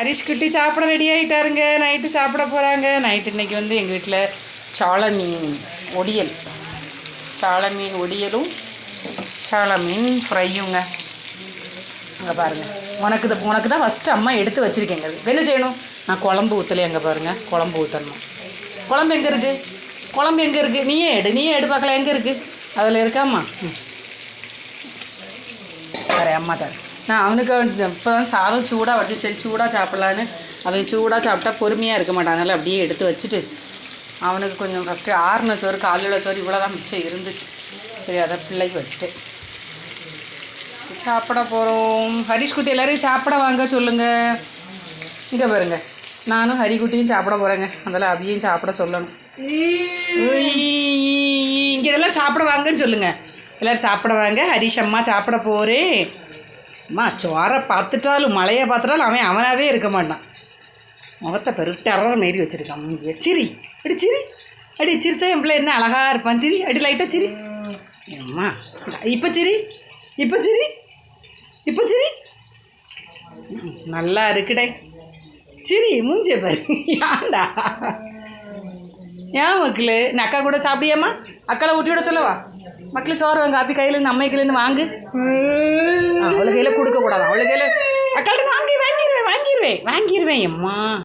ஹரிஷ் குட்டி சாப்பிட ready ஆகிட்டாருங்க night சாப்பிட போகிறாங்க நைட்டு இன்னைக்கு வந்து எங்கள் வீட்டில் சால மீன் ஒடியல். சால மீன் ஒடியலும் சால மீன் ஃப்ரையுங்க அங்கே பாருங்கள் உனக்கு தான் உனக்கு தான் ஃபஸ்ட்டு அம்மா எடுத்து வச்சுருக்கேங்க அது. என்ன செய்யணும்? நான் குழம்பு ஊற்றலையே அங்கே பாருங்கள் குழம்பு ஊற்றணும் குழம்பு எங்கே இருக்குது குழம்பு எங்கே இருக்குது நீயே எடு. நீயே எடு பார்க்கல எங்கே இருக்குது அதில் இருக்காம்மா. ம். தரேன் அம்மா தரேன். நான் அவனுக்கு இப்போ தான் சாதம் சூடாக வச்சு சரி சூடாக சாப்பிட்லான்னு அவன் சூடாக சாப்பிட்டா பொறுமையாக இருக்க மாட்டானால அப்படியே எடுத்து வச்சுட்டு அவனுக்கு கொஞ்சம் ஃபஸ்ட்டு ஆறுன சோறு காலையில் சோறு இவ்வளோ தான் மிச்சம் இருந்துச்சு. சரி அதை பிள்ளைக்கு வச்சுட்டேன் சாப்பிட போகிறோம் ஹரிஷ் குட்டி எல்லாரையும் சாப்பிட வாங்க சொல்லுங்கள் இங்கே பாருங்க. நானும் ஹரிக்குட்டியும் சாப்பிட போகிறேங்க அதில் அபியும் சாப்பிட சொல்லணும். இங்கே எல்லாம் சாப்பிட வாங்கன்னு சொல்லுங்கள் எல்லோரும் சாப்பிட வாங்க. ஹரிஷ் அம்மா சாப்பிட போகிறேன் அம்மா சோரை பார்த்துட்டாலும் மழையை பார்த்துட்டாலும் அவன் அவனாகவே இருக்க மாட்டான். முகத்தை பெருட்டற மாரி வச்சுருக்கான். மூஞ்சிய சிரி. அடி சிரி. அடி சிரிச்சா என் பிள்ளை என்ன அழகாக இருப்பான்? சிரி. அடி லைட்டாக சிரி. அம்மா இப்போ சிரி. இப்போ சிரி. இப்போ சிரி. நல்லா இருக்குடே. சிரி மூஞ்சிய பாரு. ஏண்டா ஏன் மக்கள்? நான் அக்கா கூட சாப்பிடியாம்மா? அக்காவை ஊட்டி விட சொல்லவா? மக்கள் சோறு வாங்க காப்பி கையிலேருந்து அம்மை கையிலேருந்து வாங்கு. கொடுக்கக்கூடாது? அவளுக்கு கையில் அக்காட்ட வாங்கி வாங்கிடுவேன் வாங்கிடுவேன் வாங்கிடுவேன் அம்மா.